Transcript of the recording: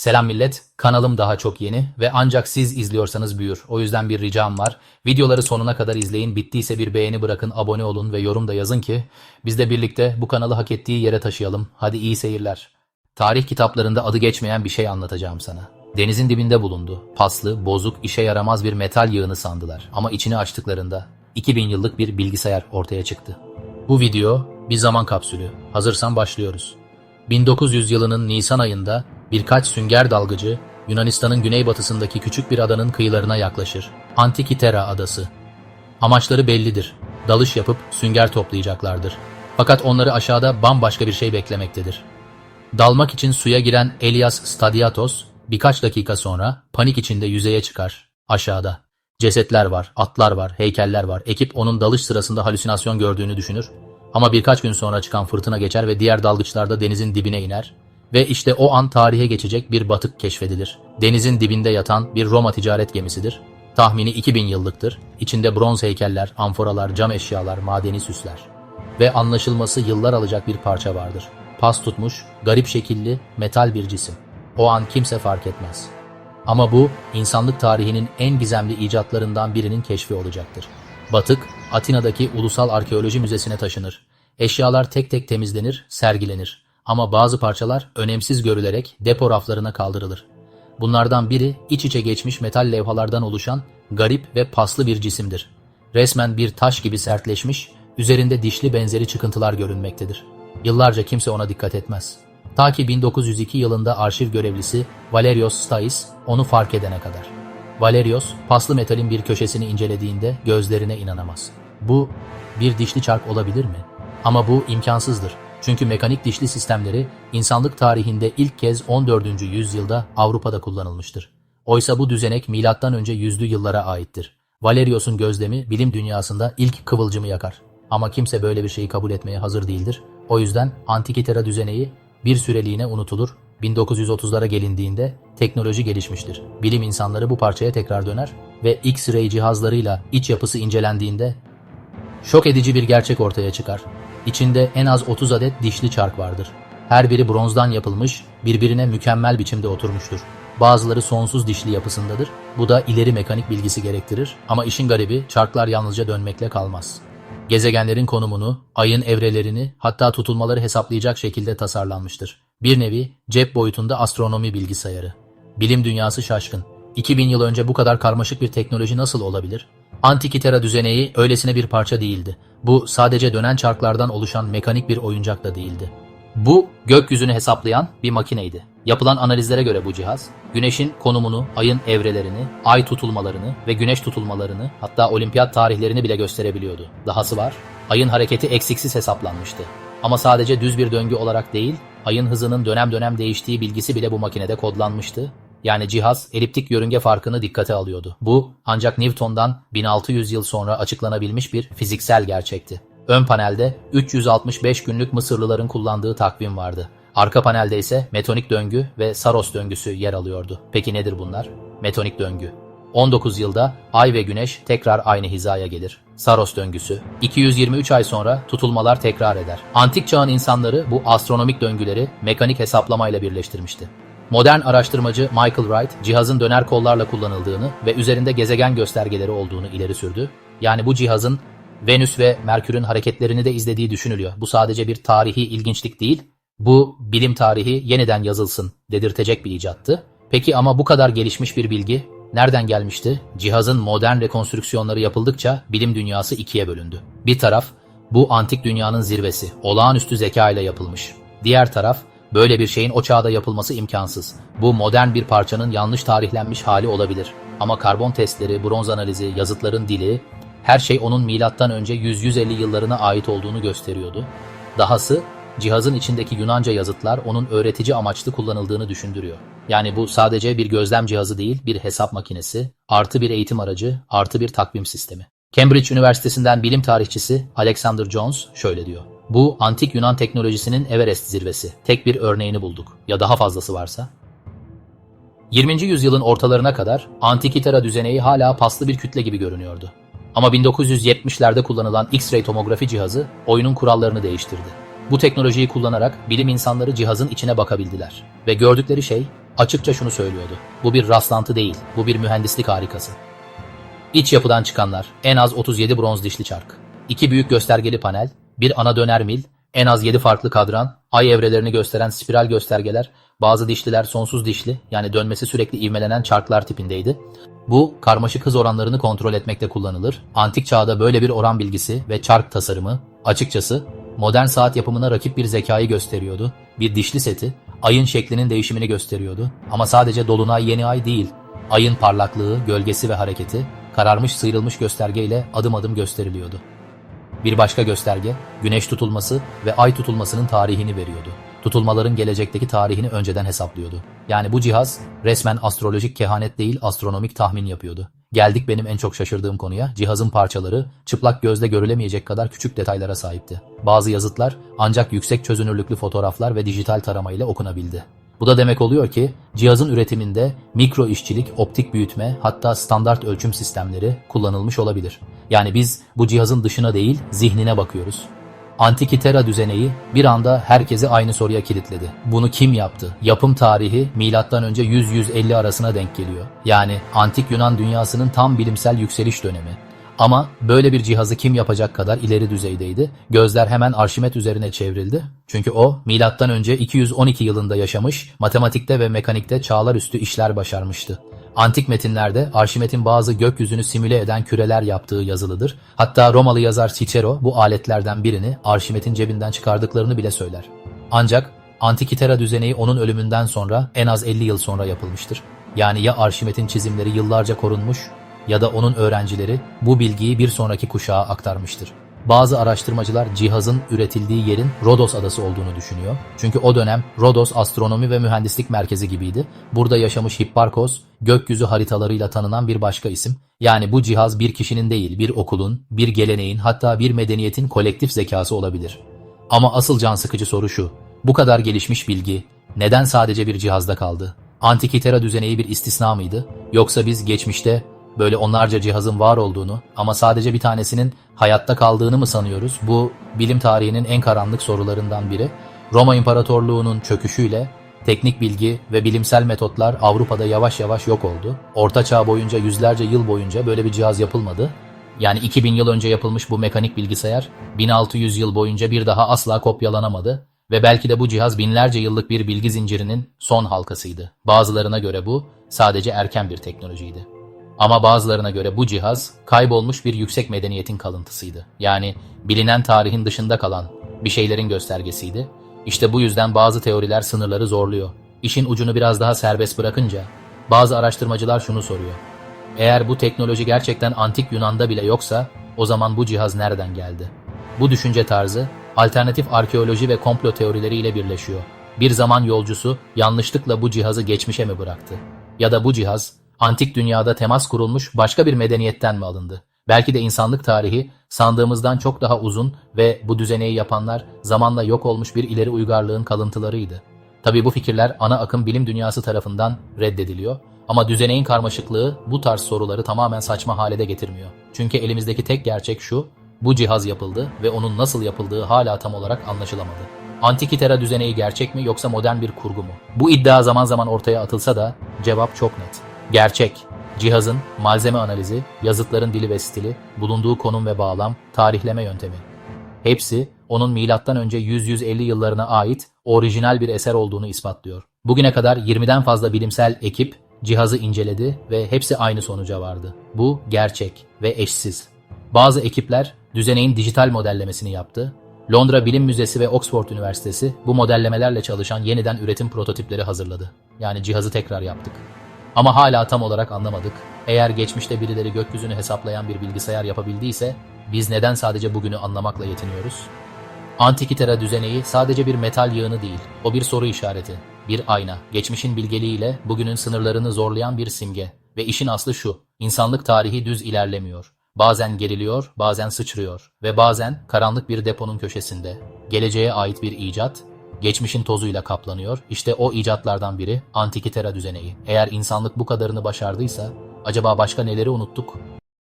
Selam millet, kanalım daha çok yeni ve ancak siz izliyorsanız büyür. O yüzden bir ricam var. Videoları sonuna kadar izleyin, bittiyse bir beğeni bırakın, abone olun ve yorum da yazın ki biz de birlikte bu kanalı hak ettiği yere taşıyalım. Hadi iyi seyirler. Tarih kitaplarında adı geçmeyen bir şey anlatacağım sana. Denizin dibinde bulundu. Paslı, bozuk, işe yaramaz bir metal yığını sandılar. Ama içini açtıklarında 2000 yıllık bir bilgisayar ortaya çıktı. Bu video bir zaman kapsülü. Hazırsan başlıyoruz. 1900 yılının Nisan ayında birkaç sünger dalgıcı Yunanistan'ın güneybatısındaki küçük bir adanın kıyılarına yaklaşır. Antikitera adası. Amaçları bellidir. Dalış yapıp sünger toplayacaklardır. Fakat onları aşağıda bambaşka bir şey beklemektedir. Dalmak için suya giren Elias Stadiatos birkaç dakika sonra panik içinde yüzeye çıkar. Aşağıda. Cesetler var, atlar var, heykeller var. Ekip onun dalış sırasında halüsinasyon gördüğünü düşünür. Ama birkaç gün sonra çıkan fırtına geçer ve diğer dalgıçlar da denizin dibine iner. Ve işte o an tarihe geçecek bir batık keşfedilir. Denizin dibinde yatan bir Roma ticaret gemisidir. Tahmini 2000 yıllıktır. İçinde bronz heykeller, amforalar, cam eşyalar, madeni süsler. Ve anlaşılması yıllar alacak bir parça vardır. Pas tutmuş, garip şekilli, metal bir cisim. O an kimse fark etmez. Ama bu insanlık tarihinin en gizemli icatlarından birinin keşfi olacaktır. Batık, Atina'daki Ulusal Arkeoloji Müzesi'ne taşınır. Eşyalar tek tek temizlenir, sergilenir. Ama bazı parçalar önemsiz görülerek depo raflarına kaldırılır. Bunlardan biri iç içe geçmiş metal levhalardan oluşan garip ve paslı bir cisimdir. Resmen bir taş gibi sertleşmiş, üzerinde dişli benzeri çıkıntılar görünmektedir. Yıllarca kimse ona dikkat etmez. Ta ki 1902 yılında arşiv görevlisi Valerios Stais onu fark edene kadar. Valerios, paslı metalin bir köşesini incelediğinde gözlerine inanamaz. Bu bir dişli çark olabilir mi? Ama bu imkansızdır. Çünkü mekanik dişli sistemleri insanlık tarihinde ilk kez 14. yüzyılda Avrupa'da kullanılmıştır. Oysa bu düzenek milattan önce yüzlü yıllara aittir. Valerios'un gözlemi bilim dünyasında ilk kıvılcımı yakar. Ama kimse böyle bir şeyi kabul etmeye hazır değildir. O yüzden Antikitera düzeneği bir süreliğine unutulur. 1930'lara gelindiğinde teknoloji gelişmiştir. Bilim insanları bu parçaya tekrar döner ve X-ray cihazlarıyla iç yapısı incelendiğinde şok edici bir gerçek ortaya çıkar. İçinde en az 30 adet dişli çark vardır. Her biri bronzdan yapılmış, birbirine mükemmel biçimde oturmuştur. Bazıları sonsuz dişli yapısındadır. Bu da ileri mekanik bilgisi gerektirir ama işin garibi çarklar yalnızca dönmekle kalmaz. Gezegenlerin konumunu, ayın evrelerini hatta tutulmaları hesaplayacak şekilde tasarlanmıştır. Bir nevi cep boyutunda astronomi bilgisayarı. Bilim dünyası şaşkın. 2000 yıl önce bu kadar karmaşık bir teknoloji nasıl olabilir? Antikitera düzeneği öylesine bir parça değildi. Bu sadece dönen çarklardan oluşan mekanik bir oyuncak da değildi. Bu gökyüzünü hesaplayan bir makineydi. Yapılan analizlere göre bu cihaz, güneşin konumunu, ayın evrelerini, ay tutulmalarını ve güneş tutulmalarını hatta olimpiyat tarihlerini bile gösterebiliyordu. Dahası var, ayın hareketi eksiksiz hesaplanmıştı. Ama sadece düz bir döngü olarak değil, ayın hızının dönem dönem değiştiği bilgisi bile bu makinede kodlanmıştı yani cihaz eliptik yörünge farkını dikkate alıyordu. Bu ancak Newton'dan 1600 yıl sonra açıklanabilmiş bir fiziksel gerçekti. Ön panelde 365 günlük Mısırlıların kullandığı takvim vardı. Arka panelde ise metonik döngü ve Saros döngüsü yer alıyordu. Peki nedir bunlar? Metonik döngü. 19 yılda Ay ve Güneş tekrar aynı hizaya gelir. Saros döngüsü. 223 ay sonra tutulmalar tekrar eder. Antik çağın insanları bu astronomik döngüleri mekanik hesaplamayla birleştirmişti. Modern araştırmacı Michael Wright, cihazın döner kollarla kullanıldığını ve üzerinde gezegen göstergeleri olduğunu ileri sürdü. Yani bu cihazın Venüs ve Merkür'ün hareketlerini de izlediği düşünülüyor. Bu sadece bir tarihi ilginçlik değil, bu bilim tarihi yeniden yazılsın dedirtecek bir icattı. Peki ama bu kadar gelişmiş bir bilgi nereden gelmişti? Cihazın modern rekonstrüksiyonları yapıldıkça bilim dünyası ikiye bölündü. Bir taraf bu antik dünyanın zirvesi, olağanüstü zeka ile yapılmış. Diğer taraf Böyle bir şeyin o çağda yapılması imkansız. Bu modern bir parçanın yanlış tarihlenmiş hali olabilir. Ama karbon testleri, bronz analizi, yazıtların dili, her şey onun milattan önce 100-150 yıllarına ait olduğunu gösteriyordu. Dahası cihazın içindeki Yunanca yazıtlar onun öğretici amaçlı kullanıldığını düşündürüyor. Yani bu sadece bir gözlem cihazı değil, bir hesap makinesi, artı bir eğitim aracı, artı bir takvim sistemi. Cambridge Üniversitesi'nden bilim tarihçisi Alexander Jones şöyle diyor. Bu antik Yunan teknolojisinin Everest zirvesi. Tek bir örneğini bulduk. Ya daha fazlası varsa? 20. yüzyılın ortalarına kadar Antikitera düzeneği hala paslı bir kütle gibi görünüyordu. Ama 1970'lerde kullanılan X-ray tomografi cihazı oyunun kurallarını değiştirdi. Bu teknolojiyi kullanarak bilim insanları cihazın içine bakabildiler. Ve gördükleri şey açıkça şunu söylüyordu. Bu bir rastlantı değil, bu bir mühendislik harikası. İç yapıdan çıkanlar en az 37 bronz dişli çark. iki büyük göstergeli panel, bir ana döner mil, en az 7 farklı kadran, ay evrelerini gösteren spiral göstergeler, bazı dişliler sonsuz dişli yani dönmesi sürekli ivmelenen çarklar tipindeydi. Bu karmaşık hız oranlarını kontrol etmekte kullanılır. Antik çağda böyle bir oran bilgisi ve çark tasarımı açıkçası modern saat yapımına rakip bir zekayı gösteriyordu. Bir dişli seti ayın şeklinin değişimini gösteriyordu. Ama sadece dolunay yeni ay değil. Ayın parlaklığı, gölgesi ve hareketi kararmış sıyrılmış göstergeyle adım adım gösteriliyordu. Bir başka gösterge, güneş tutulması ve ay tutulmasının tarihini veriyordu. Tutulmaların gelecekteki tarihini önceden hesaplıyordu. Yani bu cihaz resmen astrolojik kehanet değil astronomik tahmin yapıyordu. Geldik benim en çok şaşırdığım konuya. Cihazın parçaları çıplak gözle görülemeyecek kadar küçük detaylara sahipti. Bazı yazıtlar ancak yüksek çözünürlüklü fotoğraflar ve dijital tarama ile okunabildi. Bu da demek oluyor ki cihazın üretiminde mikro işçilik, optik büyütme hatta standart ölçüm sistemleri kullanılmış olabilir. Yani biz bu cihazın dışına değil zihnine bakıyoruz. Antikitera düzeneyi bir anda herkesi aynı soruya kilitledi. Bunu kim yaptı? Yapım tarihi milattan önce 100-150 arasına denk geliyor. Yani antik Yunan dünyasının tam bilimsel yükseliş dönemi. Ama böyle bir cihazı kim yapacak kadar ileri düzeydeydi. Gözler hemen Arşimet üzerine çevrildi. Çünkü o milattan önce 212 yılında yaşamış, matematikte ve mekanikte çağlar üstü işler başarmıştı. Antik metinlerde Arşimet'in bazı gökyüzünü simüle eden küreler yaptığı yazılıdır. Hatta Romalı yazar Cicero bu aletlerden birini Arşimet'in cebinden çıkardıklarını bile söyler. Ancak Antikitera düzeneyi onun ölümünden sonra en az 50 yıl sonra yapılmıştır. Yani ya Arşimet'in çizimleri yıllarca korunmuş ya da onun öğrencileri bu bilgiyi bir sonraki kuşağa aktarmıştır. Bazı araştırmacılar cihazın üretildiği yerin Rodos adası olduğunu düşünüyor. Çünkü o dönem Rodos astronomi ve mühendislik merkezi gibiydi. Burada yaşamış Hipparkos, gökyüzü haritalarıyla tanınan bir başka isim. Yani bu cihaz bir kişinin değil, bir okulun, bir geleneğin hatta bir medeniyetin kolektif zekası olabilir. Ama asıl can sıkıcı soru şu. Bu kadar gelişmiş bilgi neden sadece bir cihazda kaldı? Antikitera düzeneyi bir istisna mıydı? Yoksa biz geçmişte böyle onlarca cihazın var olduğunu ama sadece bir tanesinin hayatta kaldığını mı sanıyoruz? Bu bilim tarihinin en karanlık sorularından biri. Roma İmparatorluğu'nun çöküşüyle teknik bilgi ve bilimsel metotlar Avrupa'da yavaş yavaş yok oldu. Orta Çağ boyunca yüzlerce yıl boyunca böyle bir cihaz yapılmadı. Yani 2000 yıl önce yapılmış bu mekanik bilgisayar 1600 yıl boyunca bir daha asla kopyalanamadı ve belki de bu cihaz binlerce yıllık bir bilgi zincirinin son halkasıydı. Bazılarına göre bu sadece erken bir teknolojiydi. Ama bazılarına göre bu cihaz kaybolmuş bir yüksek medeniyetin kalıntısıydı. Yani bilinen tarihin dışında kalan bir şeylerin göstergesiydi. İşte bu yüzden bazı teoriler sınırları zorluyor. İşin ucunu biraz daha serbest bırakınca bazı araştırmacılar şunu soruyor. Eğer bu teknoloji gerçekten antik Yunan'da bile yoksa o zaman bu cihaz nereden geldi? Bu düşünce tarzı alternatif arkeoloji ve komplo teorileriyle birleşiyor. Bir zaman yolcusu yanlışlıkla bu cihazı geçmişe mi bıraktı? Ya da bu cihaz antik dünyada temas kurulmuş başka bir medeniyetten mi alındı? Belki de insanlık tarihi sandığımızdan çok daha uzun ve bu düzeneyi yapanlar zamanla yok olmuş bir ileri uygarlığın kalıntılarıydı. Tabii bu fikirler ana akım bilim dünyası tarafından reddediliyor ama düzeneğin karmaşıklığı bu tarz soruları tamamen saçma hale getirmiyor. Çünkü elimizdeki tek gerçek şu, bu cihaz yapıldı ve onun nasıl yapıldığı hala tam olarak anlaşılamadı. Antikitera düzeneyi gerçek mi yoksa modern bir kurgu mu? Bu iddia zaman zaman ortaya atılsa da cevap çok net. Gerçek. Cihazın malzeme analizi, yazıtların dili ve stili, bulunduğu konum ve bağlam, tarihleme yöntemi. Hepsi onun milattan önce 100-150 yıllarına ait orijinal bir eser olduğunu ispatlıyor. Bugüne kadar 20'den fazla bilimsel ekip cihazı inceledi ve hepsi aynı sonuca vardı. Bu gerçek ve eşsiz. Bazı ekipler düzeneğin dijital modellemesini yaptı. Londra Bilim Müzesi ve Oxford Üniversitesi bu modellemelerle çalışan yeniden üretim prototipleri hazırladı. Yani cihazı tekrar yaptık. Ama hala tam olarak anlamadık. Eğer geçmişte birileri gökyüzünü hesaplayan bir bilgisayar yapabildiyse biz neden sadece bugünü anlamakla yetiniyoruz? Antikitera düzeneyi sadece bir metal yığını değil, o bir soru işareti, bir ayna, geçmişin bilgeliğiyle bugünün sınırlarını zorlayan bir simge. Ve işin aslı şu, insanlık tarihi düz ilerlemiyor. Bazen geriliyor, bazen sıçrıyor ve bazen karanlık bir deponun köşesinde. Geleceğe ait bir icat, geçmişin tozuyla kaplanıyor. İşte o icatlardan biri Antikitera düzeneği. Eğer insanlık bu kadarını başardıysa, acaba başka neleri unuttuk?